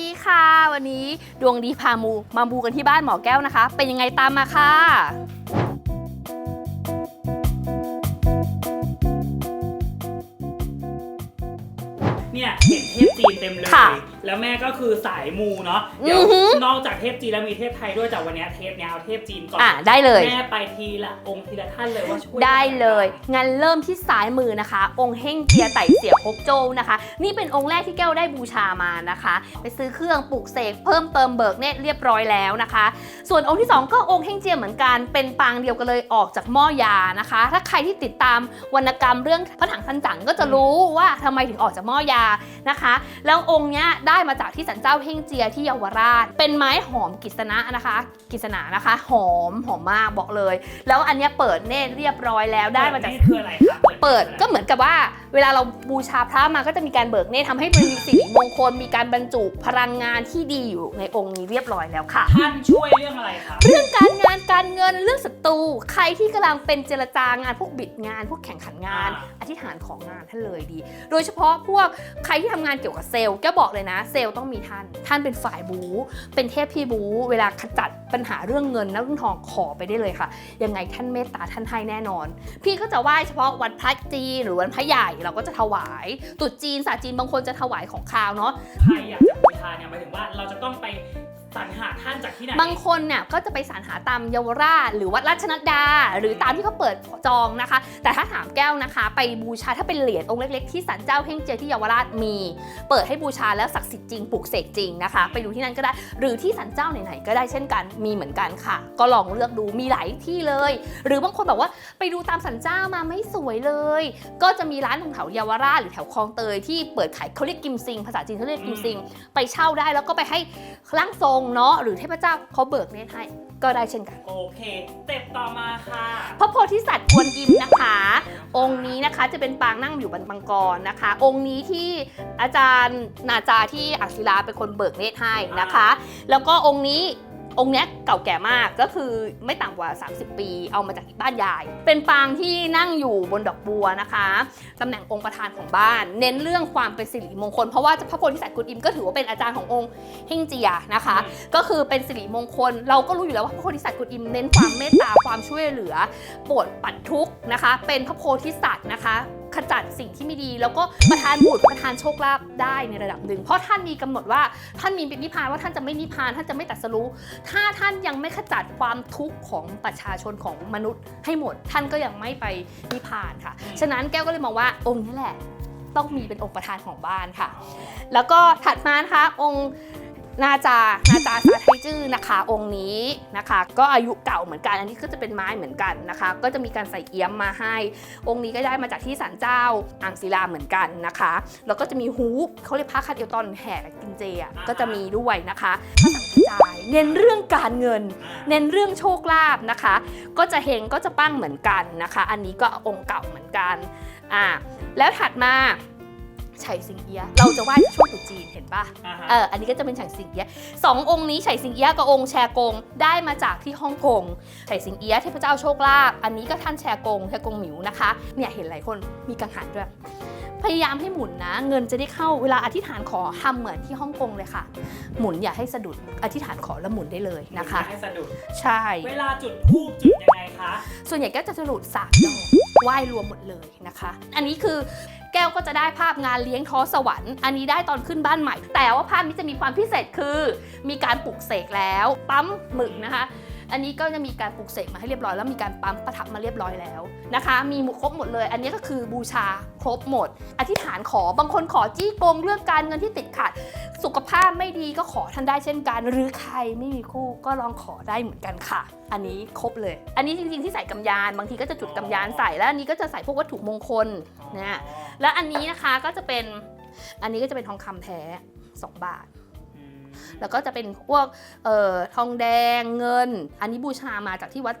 ดีค่ะ วันนี้ดวงดีพามูมามูกันที่บ้านหมอแก้วนะคะ เป็นยังไงตามมาค่ะเนี่ยเห็นเทพจีนเต็มเลยค่ะแล้วแม่ก็คือสายมูเนาะเดี๋ยวอือหือนอกจากเทพจีนแล้วมีเทพไทยด้วยแต่วันเนี้ยเทพเนี้ยเอาเทพจีนก่อนอะได้เลย แม่ไปทีละองค์ทีละท่านเลยว่าช่วยได้เลยงไงบ้างงั้นเริ่มที่ซ้ายมือนะคะ องค์เฮ่งเจียไต่เสียฮกโจวนะคะ นี่เป็นองค์แรกที่แก้วได้บูชามานะคะ ไปซื้อเครื่องปลูกเสกเพิ่มเติมเบิกเนตรเรียบร้อยแล้วนะคะ ส่วนองค์ที่สองก็องค์เฮ่งเจียเหมือนกัน เป็นปางเดียวกันเลยออกจากหม้อยานะคะ ถ้าใครที่ติดตามวรรณกรรมเรื่องพระถังซันจั๋งก็จะรู้ว่าทำไมถึงออกจากหม้อยานะคะ แล้วองค์เนี้ยได้มาจากที่สันเจ้าเฮ่งเจียที่เยาวราช เป็นไม้หอมกิษณะนะคะ กิษณะนะคะ หอมหอมมากบอกเลย แล้วอันเนี้ยเปิดเนตรเรียบร้อยแล้วได้มาจากนี่คืออะไรคะเปิดก็คืออะไรเหมือนกับว่า เวลาเราบูชาพระมาก็จะมีการเบิกเนตรทำให้มันมีสิริมงคลมีการบรรจุพลังงานที่ดีอยู่ในองค์นี้เรียบร้อยแล้วค่ะ ท่านช่วยเรื่องอะไรคะเรื่องการงานการเงินเรื่องศัตรู ใครที่กำลังเป็นเจรจางานพวกบิดงาน พวกแข่งขันงาน อธิษฐานของงานท่านเลยดี โดยเฉพาะพวกใครที่ทำงานเกี่ยวกับเซลล์แกบอกเลยนะเซลล์ต้องมีท่าน ท่านเป็นฝ่ายบูเป็นเทพพี่บูเวลาขจัดปัญหาเรื่องเงินและเรื่องทองขอไปได้เลยค่ะ ยังไงท่านเมตตาท่านให้แน่นอน พี่ก็จะไหว้เฉพาะวันพระจีนหรือวันพระใหญ่เราก็จะถวายตุดจีนศาสตร์จีนบางคนจะถวายของคาวเนาะใครอยากจะบูชาเนี่ยหมายถึงว่าเราจะต้องไป สรรหาท่านจากที่ไหน บางคนเนี่ยก็จะไปสรรหาตามเยาวราช หรือวัดราชนัดดา หรือตามที่เขาเปิดจองนะคะ แต่ถ้าถามแก้วนะคะ ไปบูชาถ้าเป็นเหรียญองค์เล็กๆที่ศาลเจ้าเฮงเจียที่เยาวราชมี เปิดให้บูชาแล้วศักดิ์สิทธิ์จริงปลูกเสกจริงนะคะ ไปดูที่นั่นก็ได้ หรือที่ศาลเจ้าไหนๆก็ได้เช่นกันมีเหมือนกันค่ะ ก็ลองเลือกดูมีหลายที่เลย หรือบางคนบอกว่าไปดูตามศาลเจ้ามาไม่สวยเลย ก็จะมีร้านตรงแถวเยาวราชหรือแถวคลองเตยที่เปิดขายเขาเรียกกิมซิงภาษาจีนเขาเรียกกิมซิง ไปเช่าได้แล้วก็ไปให้ร่างทรงเนาะหรือเทพเจ้าเขาเบิกเนตรให้ก็ได้เช่นกัน โอเคสเต็ปต่อมาค่ะ พระโพธิสัตว์กวนอิมนะคะ องค์นี้นะคะจะเป็นปางนั่งอยู่บนบังกรนะคะ องค์นี้ที่อาจารย์นาจาที่อักษิลาเป็นคนเบิกเนตรให้นะคะ แล้วก็องค์นี้ องค์นี้เก่าแก่มากก็คือไม่ต่ำกว่า 30 ปี เอามาจากบ้านยาย เป็นปางที่นั่งอยู่บนดอกบัวนะคะตำแหน่งองค์ประธานของบ้าน เน้นเรื่องความเป็นสิริมงคล เพราะว่าพระโพธิสัตว์กวนอิมก็ถือว่าเป็นอาจารย์ขององค์เฮงเจียนะคะ ก็คือเป็นสิริมงคล เราก็รู้อยู่แล้วว่าพระโพธิสัตว์กุฎอิมเน้นความเมตตาความช่วยเหลือปวดปัดทุกข์นะคะ เป็นพระโพธิสัตว์นะคะ ขจัดสิ่งที่ไม่ดี แล้วก็ประทานบุตรประทานโชคลาภได้ในระดับหนึ่ง เพราะท่านมีกำหนดว่าท่านมีนิพพานว่าท่านจะไม่นิพพานท่านจะไม่ตรัดสรู้ ถ้าท่านยังไม่ขจัดความทุกข์ของประชาชนของมนุษย์ให้หมด ท่านก็ยังไม่ไปนิพพานค่ะ ฉะนั้นแก้วก็เลยมองว่าองค์นี้แหละ ต้องมีเป็นองค์ประธานของบ้านค่ะ แล้วก็ถัดมานะคะองค์ นาจา นาจาซาไทจื้อนะคะ องค์นี้นะคะ ก็อายุเก่าเหมือนกัน อันนี้ก็จะเป็นไม้เหมือนกันนะคะ ก็จะมีการใส่เอี้ยมมาให้ องค์นี้ก็ได้มาจากที่ศาลเจ้าอ่างศิลาเหมือนกันนะคะ แล้วก็จะมีฮูปเขาเรียกพระคันเอวตอนแห่กินเจอะก็จะมีด้วยนะคะพระสังฆจายเน้นเรื่องการเงิน เน้นเรื่องโชคลาภนะคะ ก็จะเฮงก็จะปั้งเหมือนกันนะคะ อันนี้ก็องค์เก่าเหมือนกันอ่าแล้วถัดมา ไฉสิงเอียะเราจะไหว้ช่วงตรุษจีนเห็นปะอ่าฮะ เอออันนี้ก็จะเป็นไฉสิงเอียะสององค์นี้ไฉสิงเอียะกับองค์แชกงได้มาจากที่ฮ่องกงไฉสิงเอียะเทพเจ้าโชคลาภอันนี้ก็ท่านแชกงแชกงหมิวนะคะเนี่ยเห็นหลายคนมีกังหันด้วย พยายามให้หมุนนะ เงินจะได้เข้าเวลาอธิษฐานขอทำเหมือนที่ฮ่องกงเลยค่ะ หมุนอย่าให้สะดุดอธิษฐานขอแล้วหมุนได้เลยนะคะ ให้สะดุด ใช่ เวลาจุดทูบจุดยังไงคะ ส่วนใหญ่ก็จะสรุปสามดอกไหว้รวมหมดเลยนะคะ อันนี้คือ แก้วก็จะได้ภาพงานเลี้ยงท้อสวรรค์อันนี้ได้ตอนขึ้นบ้านใหม่ แต่ว่าภาพนี้จะมีความพิเศษคือ มีการปลุกเสกแล้วปั๊มหมึกนะคะ อันนี้ก็จะมีการปลุกเสกมาให้เรียบร้อยแล้วมีการปั๊มประทับมาเรียบร้อยแล้วนะคะ มีหมดครบหมดเลย อันนี้ก็คือบูชาครบหมด อธิษฐานขอบางคนขอจี้กงเรื่องการเงินที่ติดขัด สุขภาพไม่ดีก็ขอท่านได้เช่นกัน หรือใครไม่มีคู่ก็ลองขอได้เหมือนกันค่ะ อันนี้ครบเลย อันนี้จริงๆที่ใส่กำยานบางทีก็จะจุดกำยานใส่แล้วอันนี้ก็จะใส่พวกวัตถุมงคลนะแล้วอันนี้นะคะก็จะเป็นอันนี้ก็จะเป็นทองคำแท้ 2 บาท แล้วก็จะเป็นพวกเอ่อทองแดงเงิน อันนี้บูชามาจากที่วัด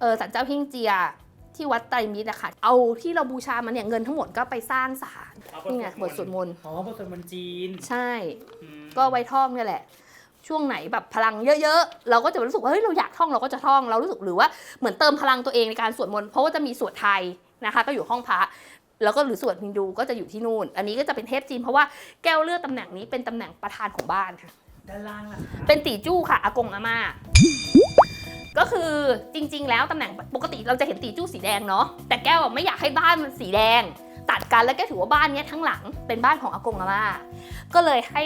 เอ่อสันเจ้าเฮงเจียที่วัดไตรมิตรอะค่ะ เอาที่เราบูชามาเนี่ยเงินทั้งหมดก็ไปสร้างศาลเอานี่ไงบทสวดมนต์ อ๋อบทสวดมนต์จีน ใช่อืมก็ไว้ท่องเนี่ยแหละ ช่วงไหนแบบพลังเยอะๆ เราก็จะรู้สึกว่าเฮ้ยเราอยากท่องเราก็จะท่อง เรารู้สึกหรือว่าเหมือนเติมพลังตัวเองในการสวดมนต์ เพราะว่าจะมีสวดไทยนะคะ ก็อยู่ห้องพระ แล้วก็หรือสวดฮินดูก็จะอยู่ที่นู่น อันนี้ก็จะเป็นเทพจีนเพราะว่าแก้วเลือกตำแหน่งนี้เป็นตำแหน่งประธานของบ้านค่ะ ด้านล่างล่ะคะเป็นตีจู้ค่ะอากงอาม่าก็คือจริง ๆ แล้วตำแหน่งปกติเราจะเห็นตีจู้สีแดงเนาะแต่แก้วอะไม่อยากให้บ้านมันสีแดง ตัดกันแล้วแก้วถือว่าบ้านเนี้ยทั้งหลังเป็นบ้านของอากงอาม่าก็เลยให้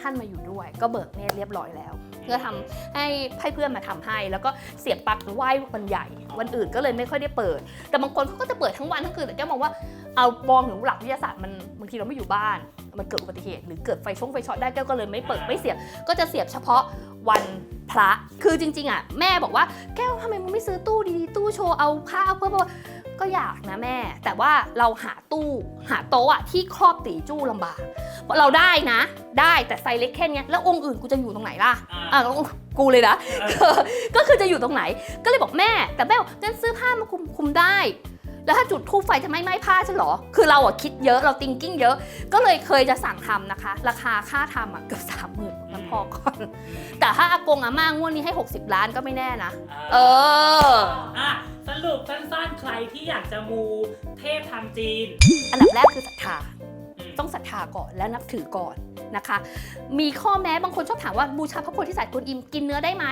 ท่านมาอยู่ด้วย ก็เบิกเนตรเรียบร้อยแล้วเพื่อทำให้ให้เพื่อนมาทำให้ แล้วก็เสียบปลั๊กไหว้วันใหญ่ วันอื่นก็เลยไม่ค่อยได้เปิด แต่บางคนเขาก็จะเปิดทั้งวันทั้งคืนแต่แก้วมองว่าเอามองถึงหลักวิทยาศาสตร์มันบางทีเราไม่อยู่บ้าน มันเกิดอุบัติเหตุหรือเกิดไฟชงไฟช็อตได้แก้วก็เลยไม่เปิดไม่เสียบ ก็จะเสียบเฉพาะวันพระ คือจริง ๆ อะ แม่บอกว่าแก้วทำไมมึงไม่ซื้อตู้ดีๆ ตู้โชว์เอาผ้าเอาเพื่อว่าก็อยากนะแม่ แต่ว่าเราหาตู้หาโต๊ะอะที่ครอบตีจู้ลำบากเพราะเราได้นะ ได้แต่ไซส์เล็กแค่เนี้ยแล้วองค์อื่นกูจะอยู่ตรงไหนล่ะอ่าอะกูเลยนะเออก็คือจะอยู่ตรงไหน ก็เลยบอกแม่ แต่แม่บอกงั้นซื้อผ้ามาคุมคุมได้ แล้วถ้าจุดทูบไฟจะไม่ไหม้ผ้าฉันเหรอ คือเราอะคิดเยอะเราติงกิ้งเยอะ ก็เลยเคยจะสั่งทำนะคะ ราคาค่าทำอะเกือบสามหมื่นมันพอก่อน แต่ถ้าอากงอาม่างวดนี้ให้ 60 ล้านก็ไม่แน่นะ เออ อะ สรุปสั้นๆ ใครที่อยากจะมูเทพทางจีน อันดับแรกคือศรัทธาอืมต้องศรัทธาก่อนและนับถือก่อนนะคะ มีข้อแม้บางคนชอบถามว่าบูชาพระโพธิสัตว์กวนอิมกินเนื้อได้ไหม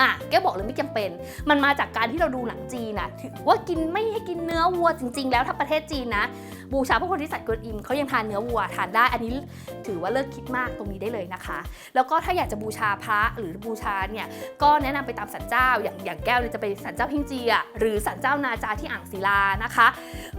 อะแกบอกเลยไม่จำเป็น มันมาจากการที่เราดูหนังจีนนะถือว่ากินไม่ให้กินเนื้อวัวจริง ๆ แล้วถ้าประเทศจีนนะ บูชาพระโพธิสัตว์กวนอิมเขายังทานเนื้อวัวทานได้ อันนี้ถือว่าเลิกคิดมากตรงนี้ได้เลยนะคะ แล้วก็ถ้าอยากจะบูชาพระหรือบูชาเนี่ยก็แนะนำไปตามสันเจ้า อย่างอย่างแก้วเนี่ยจะไปสันเจ้าพิงจียหรือสันเจ้านาจาที่อ่างศิลานะคะ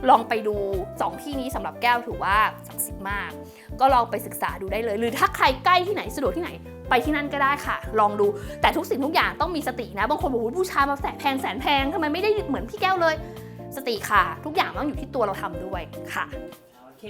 ลองไปดูสองที่นี้สำหรับแก้วถือว่าศักดิ์สิทธิ์มาก ก็ลองไปศึกษาดูได้เลย หรือถ้าใครใกล้ที่ไหนสะดวกที่ไหน ไปที่นั่นก็ได้ค่ะ ลองดูแต่ทุกสิ่งทุกอย่างต้องมีสตินะ บางคนบอกว่าผู้ชายมาแสนแพงแสนแพงทำไมไม่ได้เหมือนพี่แก้วเลย สติค่ะ ทุกอย่างต้องอยู่ที่ตัวเราทำด้วยค่ะโอเค